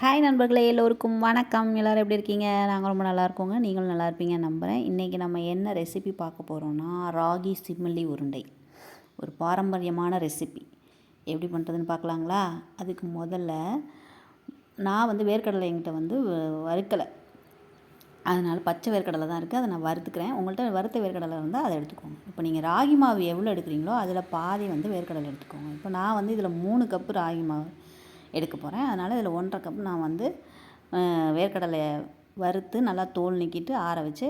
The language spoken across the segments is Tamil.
ஹாய் நண்பர்களே எல்லோருக்கும் வணக்கம். எல்லோரும் எப்படி இருக்கீங்க? நாங்கள் ரொம்ப நல்லா இருக்கோங்க. நீங்களும் நல்லா இருப்பீங்க நம்புகிறேன் இன்றைக்கி நம்ம என்ன ரெசிபி பார்க்க போகிறோன்னா ராகி சிமிலி உருண்டை. ஒரு பாரம்பரியமான ரெசிபி எப்படி பண்ணுறதுன்னு பார்க்கலாங்களா? அதுக்கு முதல்ல நான் வந்து வேர்க்கடலை என்கிட்ட வந்து வறுக்கலை. அதனால் பச்சை வேர்க்கடலை தான் இருக்குது அதை நான் வறுத்துக்கிறேன். உங்கள்கிட்ட வறுத்த வேர்க்கடலை இருந்தால் அதை எடுத்துக்கோங்க. இப்போ நீங்கள் ராகி மாவு எவ்வளோ எடுக்கிறீங்களோ அதில் பாதி வந்து வேர்க்கடலை எடுத்துக்கோங்க. இப்போ நான் வந்து இதில் மூணு கப்பு ராகி மாவு எடுக்க போகிறேன் அதனால் இதில் ஒன்றரை கப் நான் வந்து வேர்க்கடலையை வறுத்து நல்லா தோல் நீக்கிட்டு ஆற வச்சு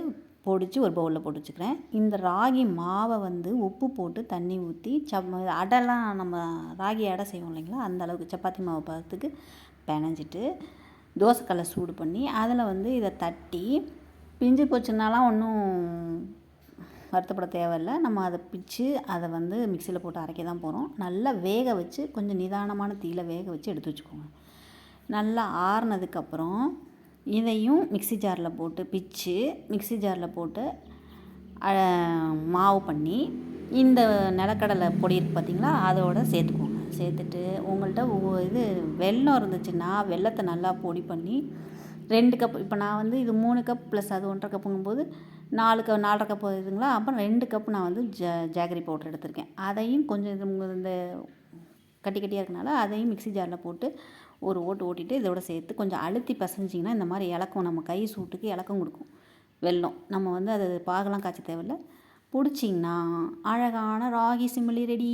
பொடிச்சு ஒரு பவுலில் போட்டு வச்சுக்கிறேன் இந்த ராகி மாவை வந்து உப்பு போட்டு தண்ணி ஊற்றி சப் அடைலாம் நம்ம ராகி அடை செய்வோம் இல்லைங்களா? அந்த அளவுக்கு சப்பாத்தி மாவு பார்த்துக்கு பிணைஞ்சிட்டு தோசைக்கல்லை சூடு பண்ணி அதில் வந்து இதை தட்டி பிஞ்சு போச்சுனாலாம் ஒன்றும் வருத்தப்பட தேவையில்லை. நம்ம அதை பிச்சு அதை வந்து மிக்சியில் போட்டு அரைக்க தான் போகிறோம் நல்லா வேக வச்சு கொஞ்சம் நிதானமான தீயில வேக வச்சு எடுத்து வச்சுக்கோங்க. நல்லா ஆறுனதுக்கப்புறம் இதையும் மிக்சி ஜாரில் போட்டு பிச்சு மிக்சி ஜாரில் போட்டு மாவு பண்ணி இந்த நிலக்கடலை பொடி இருக்குது பார்த்திங்களா அதோட சேர்த்துக்கோங்க. சேர்த்துட்டு உங்கள்கிட்ட இது வெல்லம் இருந்துச்சுன்னா வெள்ளத்தை நல்லா பொடி பண்ணி ரெண்டு கப் இப்போ நான் வந்து இது மூணு கப் ப்ளஸ் அது ஒன்றரை கப்புங்கும்போது நாலு க நாலரை கப் இதுங்களா அப்புறம் ரெண்டு கப் நான் வந்து ஜ ஜாகரி பவுட்ரு எடுத்திருக்கேன். அதையும் கொஞ்சம் இது இந்த கட்டி கட்டியாக இருக்கனால அதையும் மிக்சி ஜாரில் போட்டு ஒரு ஓட்டு ஓட்டிட்டு இதோட சேர்த்து கொஞ்சம் அழுத்தி பசஞ்சிங்கன்னா இந்த மாதிரி இலக்கம் நம்ம கை சூட்டுக்கு இலக்கம் கொடுக்கும். வெல்லம். நம்ம வந்து அது பாகலாம் காய்ச்ச தேவையில்ல. பிடிச்சிங்கன்னா அழகான ராகி சிமிலி ரெடி